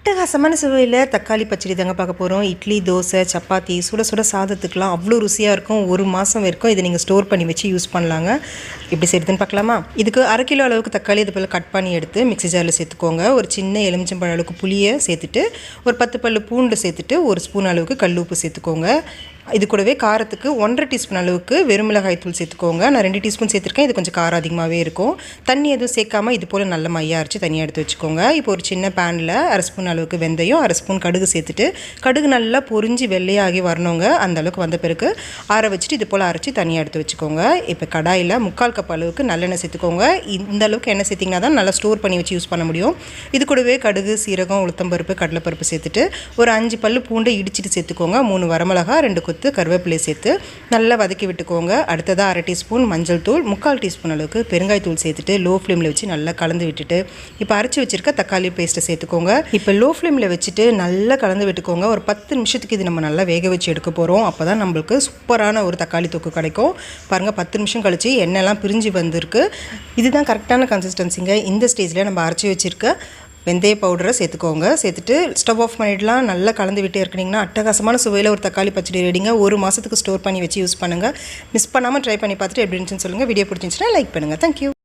அட்டகாசமான சுவையில் தக்காளி பச்சடி தாங்க பார்க்க போகிறோம் இட்லி தோசை சப்பாத்தி சுட சுட சாதத்துக்குலாம் அவ்வளோ ருசியாக இருக்கும். ஒரு மாதம் வரைக்கும் இதை நீங்கள் ஸ்டோர் பண்ணி வச்சு யூஸ் பண்ணலாங்க. எப்படி செய்யுதுன்னு பார்க்கலாமா இதுக்கு அரை கிலோ அளவுக்கு தக்காளி இது போல் கட் பண்ணி எடுத்து மிக்ஸி ஜாரில் சேர்த்துக்கோங்க. ஒரு சின்ன எலுமிச்சம்பழம் அளவுக்கு புளியை சேர்த்துட்டு ஒரு பத்து பல்லு பூண்டு சேர்த்துட்டு ஒரு ஸ்பூன் அளவுக்கு கல் உப்பு சேர்த்துக்கோங்க. இது கூடவே காரத்துக்கு ஒன்றரை டீஸ்பூன் அளவுக்கு வெறுமிளகாய் தூள் சேர்த்துக்கோங்க. நான் ரெண்டு டீஸ்பூன் சேர்த்துருக்கேன். இது கொஞ்சம் காரம் அதிகமாகவே இருக்கும். தண்ணி எதுவும் சேர்க்காம இது போல் நல்ல மையாக அரைச்சி தனியாக எடுத்து வச்சுக்கோங்க. இப்போ ஒரு சின்ன பேனில் அரை ஸ்பூன் அளவுக்கு வெந்தயம் அரை ஸ்பூன் கடுகு சேர்த்துட்டு கடுகு நல்லா பொறிஞ்சி வெள்ளையாகி வரணுங்க. அந்த அளவுக்கு வந்த பிறகு ஆற வச்சுட்டு இது போல் அரைச்சி தனியாக எடுத்து வச்சுக்கோங்க. இப்போ கடாயில் முக்கால் கப் அளவுக்கு நல்லெண்ணெய் சேர்த்துக்கோங்க. இந்த அளவுக்கு எண்ணெய் சேர்த்திங்கன்னா தான் நல்லா ஸ்டோர் பண்ணி வச்சு யூஸ் பண்ண முடியும். இது கூடவே கடுகு சீரகம் உளுத்தம்பருப்பு கடலைப்பருப்பு சேர்த்துட்டு ஒரு அஞ்சு பல் பூண்டை இடிச்சிட்டு சேர்த்துக்கோங்க. மூணு வரமிளகா ரெண்டு கொத்து கருவேப்பிலை சேர்த்து நல்லா வதக்கி விட்டுக்கோங்க. அடுத்ததாக அரை டீஸ்பூன் மஞ்சள் தூள் முக்கால் டீஸ்பூன் அளவுக்கு பெருங்காய் தூள் சேர்த்துட்டு லோ ஃப்ளேமில் வச்சு நல்லா கலந்து விட்டுட்டு இப்போ அரைச்சி வச்சிருக்க தக்காளி பேஸ்ட்டை சேர்த்துக்கோங்க. இப்போ லோ ஃப்ளேமில் வச்சுட்டு நல்லா கலந்து விட்டுக்கோங்க. ஒரு பத்து நிமிஷத்துக்கு இது நம்ம நல்லா வேக வச்சு எடுக்க போகிறோம் அப்போ தான் நம்மளுக்கு சூப்பரான ஒரு தக்காளி தொக்கு கிடைக்கும். பாருங்கள் பத்து நிமிஷம் கழித்து எண்ணெய்லாம் பிரிஞ்சு வந்திருக்கு. இதுதான் கரெக்டான கன்சிஸ்டன்சிங்க இந்த ஸ்டேஜில் நம்ம அரைச்சி வச்சுருக்க வெந்தய பவுடரை சேர்த்துக்கோங்க. சேர்த்துட்டு ஸ்டவ் ஆஃப் பண்ணிடலாம். நல்லா கலந்து விட்டு இருக்கிறீங்கன்னா அட்டகாசமான சுவையில் ஒரு தக்காளி பச்சடி ரெடிங்க ஒரு மாதத்துக்கு ஸ்டோர் பண்ணி வச்சு யூஸ் பண்ணுங்கள் மிஸ் பண்ணாமல் ட்ரை பண்ணி பார்த்துட்டு எப்படி இருந்துச்சுன்னு சொல்லுங்கள் வீடியோ பிடிச்சிருந்துச்சுன்னா லைக் பண்ணுங்கள் தேங்க்யூ